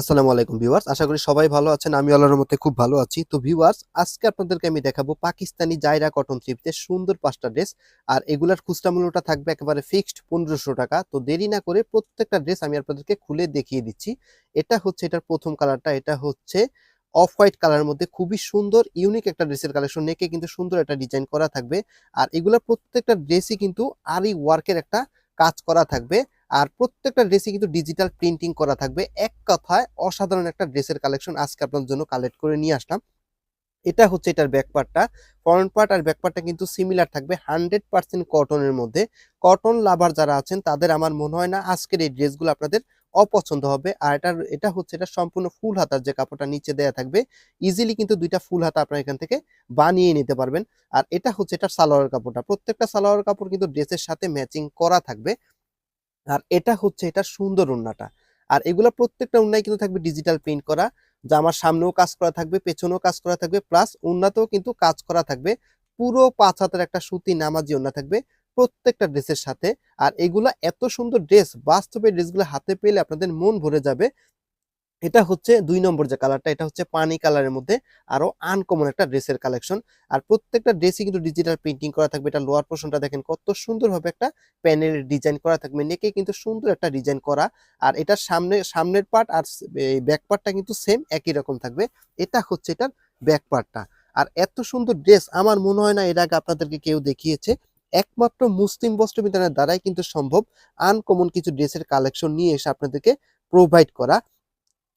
আসসালামু আলাইকুম ভিউয়ার্স, আশা করি সবাই ভালো আছেন। আমি আল্লাহর মধ্যে খুব ভালো আছি। তো ভিউয়ার্স, আজকে আপনাদেরকে আমি দেখাবো পাকিস্তানি জায়রা কটন থ্রিপতে সুন্দর পাঁচটা ড্রেস। আর এগুলার খুচরা মূল্যটা থাকবে একেবারে ফিক্সড পনেরোশো টাকা। তো দেরি না করে প্রত্যেকটা ড্রেস আমি আপনাদেরকে খুলে দেখিয়ে দিচ্ছি। এটা হচ্ছে, এটার প্রথম কালারটা, এটা হচ্ছে অফ হোয়াইট কালারের মধ্যে খুবই সুন্দর, ইউনিক একটা ড্রেসের কালেকশন। নেকে কিন্তু সুন্দর একটা ডিজাইন করা থাকবে। আর এগুলার প্রত্যেকটা ড্রেসই কিন্তু আরি ওয়ার্কের একটা কাজ করা থাকবে। আর প্রত্যেকটা ড্রেসে কিন্তু ডিজিটাল প্রিন্টিং করা থাকবে। এক কথায় অসাধারণ একটা ড্রেসের কালেকশন আজকে আপনার জন্য কালেক্ট করে নিয়ে আসলাম। এটা হচ্ছে এটার ব্যাক পার্টটা ফ্রন্ট পার্ট আর ব্যাক পার্টটা কিন্তু সিমিলার থাকবে হান্ড্রেড পার্সেন্ট কটনের মধ্যে। কটন লাভার যারা আছেন, তাদের আমার মনে হয় না আজকের এই ড্রেসগুলো আপনাদের অপছন্দ হবে। আর এটার, এটা হচ্ছে এটা সম্পূর্ণ ফুল হাতার যে কাপড়টা নিচে দেয়া থাকবে ইজিলি কিন্তু দুইটা ফুল হাতা আপনারা এখান থেকে বানিয়ে নিতে পারবেন। আর এটা হচ্ছে এটা সালোয়ার কাপড়টা। প্রত্যেকটা সালোয়ার কাপড় কিন্তু ড্রেসের সাথে ম্যাচিং করা থাকবে। আর এটা হচ্ছে এটা সুন্দর উন্নাটা। আর এগুলা প্রত্যেকটা উন্নায় কিন্তু থাকবে ডিজিটাল প্রিন্ট করা যা আমার সামনেও কাজ করা থাকবে, পেছনেও কাজ করা থাকবে প্লাস উন্নাতেও কিন্তু কাজ করা থাকবে। পুরো পাঁচ হাতের একটা সুতি নামাজি ওনা থাকবে প্রত্যেকটা ড্রেসের সাথে। আর এগুলা এত সুন্দর ড্রেস বাস্তবে ড্রেসগুলো হাতে পেলে আপনাদের মন ভরে যাবে। এটা হচ্ছে দুই নম্বর যে কালারটা এটা হচ্ছে পানি কালারের মধ্যে আরও আনকমন একটা ড্রেসের কালেকশন আর প্রত্যেকটা ড্রেসই কিন্তু ডিজিটাল প্রিন্টিং করা থাকবে, এটা লোয়ার পোর্শনটা দেখেন কত সুন্দরভাবে একটা প্যানেলের ডিজাইন করা থাকবে নেকে কিন্তু সুন্দর একটা ডিজাইন করা। আর এটার সামনে, সামনের পার্ট আর এই ব্যাক পার্টটা কিন্তু সেম একই রকম থাকবে। এটা হচ্ছে এটার ব্যাক পার্টটা আর এত সুন্দর ড্রেস আমার মনে হয় না এর আগে আপনাদেরকে কেউ দেখিয়েছে। একমাত্র মুসলিম বস্ত্র বিতানের দ্বারাই কিন্তু সম্ভব আনকমন কিছু ড্রেসের কালেকশন নিয়ে এসে আপনাদেরকে প্রোভাইড করা।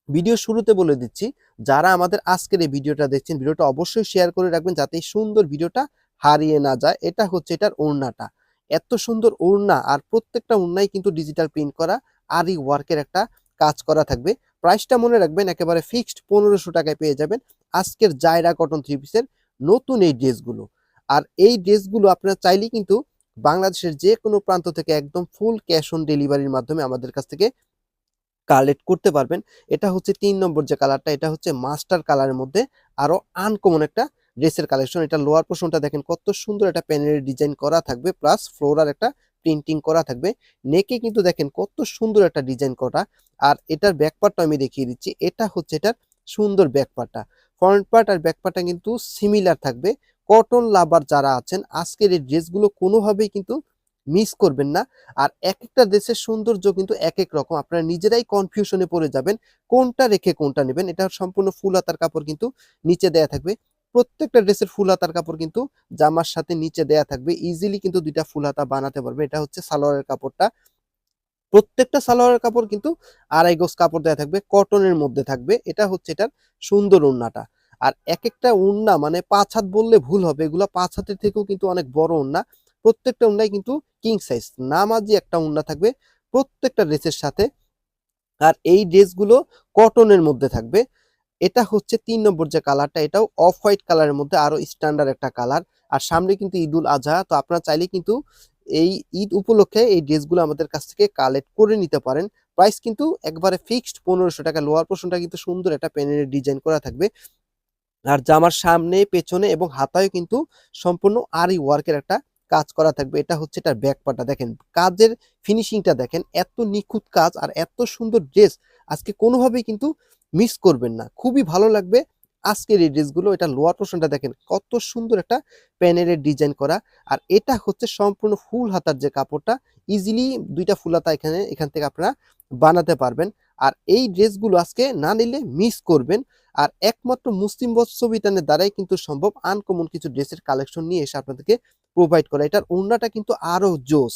ভিডিও শুরুতে বলে দিচ্ছি, যারা আমাদের আজকের এই ভিডিওটা দেখছেন, ভিডিওটা অবশ্যই শেয়ার করে রাখবেন যাতে এই সুন্দর ভিডিওটা হারিয়ে না যায়। এটা হচ্ছে এটার ওড়নাটা। এত সুন্দর ওড়না আর প্রত্যেকটা ওড়নাই কিন্তু ডিজিটাল প্রিন্ট করা, আর এই ওয়ার্কের একটা কাজ করা থাকবে। প্রাইসটা মনে রাখবেন, একেবারে ফিক্সড পনেরোশো টাকায় পেয়ে যাবেন। আজকের জায়রা কটন থ্রি পিসের নতুন এই ড্রেসগুলো। আর এই ড্রেসগুলো আপনারা চাইলেই কিন্তু বাংলাদেশের যে কোনো প্রান্ত থেকে একদম ফুল ক্যাশ অন ডেলিভারির মাধ্যমে আমাদের কাছ থেকে কালেক্ট করতে পারবেন। এটা হচ্ছে তিন নম্বর যে কালারটা এটা হচ্ছে মাস্টার কালারের মধ্যে আরও আনকমন একটা ড্রেসের কালেকশন এটা লোয়ার পোর্শনটা দেখেন কত সুন্দর একটা প্যানেলের ডিজাইন করা থাকবে প্লাস ফ্লোরার একটা প্রিন্টিং করা থাকবে। নেকে কিন্তু দেখেন কত সুন্দর একটা ডিজাইন করা। আর এটার ব্যাক পার্টটা আমি দেখিয়ে দিচ্ছি। এটা হচ্ছে এটার সুন্দর ব্যাক পার্টটা ফ্রন্ট পার্ট আর ব্যাক পার্টটা কিন্তু সিমিলার থাকবে। কটন লাভার যারা আছেন, আজকের এই ড্রেসগুলো কোনোভাবেই কিন্তু মিস করবেন না। আর এক একটা দেশের সৌন্দর্য কিন্তু এক এক রকম। আপনারা নিজেরাই কনফিউশনে পড়ে যাবেন, কোনটা রেখে কোনটা নেবেন। এটা সম্পূর্ণ ফুল হাতার কাপড় কিন্তু নিচে দেয়া থাকবে। প্রত্যেকটা ড্রেসের ফুল হাতার কাপড় কিন্তু জামার সাথে নিচে দেয়া থাকবে। ইজিলি কিন্তু দুইটা ফুল হাতা বানাতে পারবে। এটা হচ্ছে সালোয়ারের কাপড়টা। প্রত্যেকটা সালোয়ারের কাপড় কিন্তু আড়াই গোজ কাপড় দেওয়া থাকবে কটনের মধ্যে থাকবে। এটা হচ্ছে এটার সুন্দর ওড়নাটা আর এক একটা ওড়না মানে পাঁচ হাত বললে ভুল হবে। এগুলা পাঁচ হাতের থেকেও কিন্তু অনেক বড় ওড়না প্রত্যেকটা ওড়নাই কিন্তু কিং সাইজ নামাজি একটা ওড়না থাকবে প্রত্যেকটা ড্রেসের সাথে। আর এই ড্রেসগুলো কটনের মধ্যে থাকবে। এটা হচ্ছে তিন নম্বর যে কালারটা এটাও অফ হোয়াইট কালারের মধ্যে আরও স্ট্যান্ডার্ড একটা কালার আর সামনে কিন্তু ঈদুল আজহা, তো আপনারা চাইলে কিন্তু এই ঈদ উপলক্ষে এই ড্রেসগুলো আমাদের কাছ থেকে কালেক্ট করে নিতে পারেন। প্রাইস কিন্তু একবারে ফিক্সড পনেরোশো টাকা লোয়ার পোর্শনটা কিন্তু সুন্দর একটা প্যানেলের ডিজাইন করা থাকবে। আর জামার সামনে, পেছনে এবং হাতায় কিন্তু সম্পূর্ণ আরি ওয়ার্কের একটা কাজ করা থাকবে, এটা হচ্ছে এটার ব্যাক পার্টটা দেখেন, কাজের ফিনিশিংটা দেখেন, এত নিখুঁত কাজ আর এত সুন্দর ড্রেস আজকে কোনোভাবেই কিন্তু মিস করবেন না। খুবই ভালো লাগবে আজকের এই ড্রেসগুলো এটা লোয়ার পোর্শনটা দেখেন, কত সুন্দর একটা প্যানেলের ডিজাইন করা। আর এটা হচ্ছে সম্পূর্ণ ফুল হাতার যে কাপড়টা ইজিলি দুইটা ফুল হাতা এখানে, এখান থেকে আপনারা বানাতে পারবেন। আর এই ড্রেসগুলো আজকে না নিলে মিস করবেন। আর একমাত্র মুসলিম বৎসবিতানের দ্বারাই কিন্তু সম্ভব আনকমন কিছু ড্রেসের কালেকশন নিয়ে এসে আপনাদেরকে প্রোভাইড করা। এটার ওড়নাটা কিন্তু আরও জোস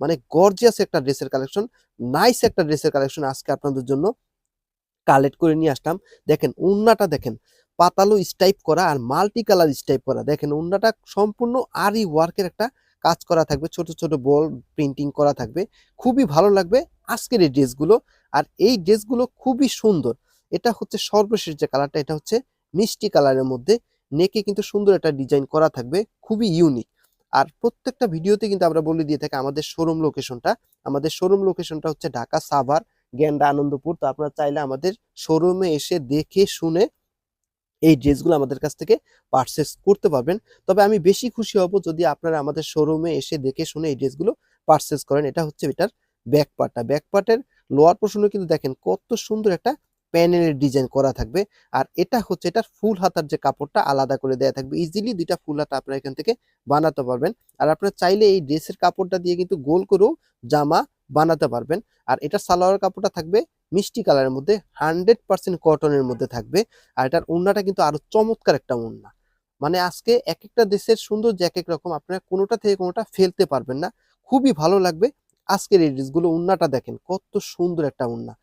মানে গর্জিয়াস একটা ড্রেসের কালেকশন নাইস একটা ড্রেসের কালেকশন আজকে আপনাদের জন্য কালেক্ট করে নিয়ে আসলাম। দেখেন, ওড়নাটা দেখেন, পাতালো স্টাইপ করা আর মাল্টি কালার স্টাইপ করা। দেখেন, ওড়নাটা সম্পূর্ণ আরি ওয়ার্কের একটা কাজ করা থাকবে, ছোট ছোট বল প্রিন্টিং করা থাকবে। খুবই ভালো লাগবে আজকের এই ড্রেসগুলো আর এই ড্রেসগুলো খুবই সুন্দর এটা হচ্ছে সর্বশেষ যে কালারটা এটা হচ্ছে মিষ্টি কালারের মধ্যে নেকে কিন্তু সুন্দর একটা ডিজাইন করা থাকবে, খুবই ইউনিক আর প্রত্যেকটা ভিডিওতে কিন্তু আমরা বলে দিয়ে থাকি আমাদের শোরুম লোকেশনটা আমাদের শোরুম লোকেশনটা হচ্ছে ঢাকা সাভার, গ্যান্ডা আনন্দপুর। তো আপনারা চাইলে আমাদের শোরুমে এসে দেখে শুনে এই ড্রেসগুলো আমাদের কাছ থেকে পারচেস করতে পারবেন। তবে আমি বেশি খুশি হব যদি আপনারা আমাদের শোরুমে এসে দেখে শুনে এই ড্রেসগুলো পারচেস করেন। এটা হচ্ছে এটার ব্যাকপার্টটা ব্যাকপার্টের লোয়ার পোর্শনে কিন্তু দেখেন কত সুন্দর একটা প্যানেলের ডিজাইন করা থাকবে। আর এটা হচ্ছে এটার ফুল হাতার যে কাপড়টা আলাদা করে দেওয়া থাকবে। ইজিলি দুইটা ফুল হাতা আপনারা এখান থেকে বানাতে পারবেন। আর আপনারা চাইলে এই ড্রেসের কাপড়টা দিয়ে কিন্তু গোল করেও জামা বানাতে পারবেন। আর এটা সালোয়ার কাপড়টা থাকবে মিষ্টি কালারের মধ্যে, হান্ড্রেড পার্সেন্ট কটনের মধ্যে থাকবে। আর এটার ওড়নাটা কিন্তু আরও চমৎকার একটা ওড়না। মানে আজকে এক একটা দেশের সৌন্দর্য এক এক রকম, আপনারা কোনোটা থেকে কোনোটা ফেলতে পারবেন না। খুবই ভালো লাগবে। আজকের এই ড্রেসগুলো উন্নাটা দেখেন কত সুন্দর একটা উন্না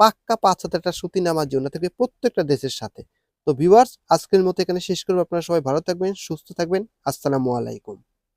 পাক্কা পাঁচ হাতে একটা সুতি নামার জন্য থাকবে প্রত্যেকটা দেশের সাথে। তো ভিউয়ার্স আজকের মতো এখানে শেষ করব। আপনারা সবাই ভালো থাকবেন, সুস্থ থাকবেন। আসসালামু আলাইকুম।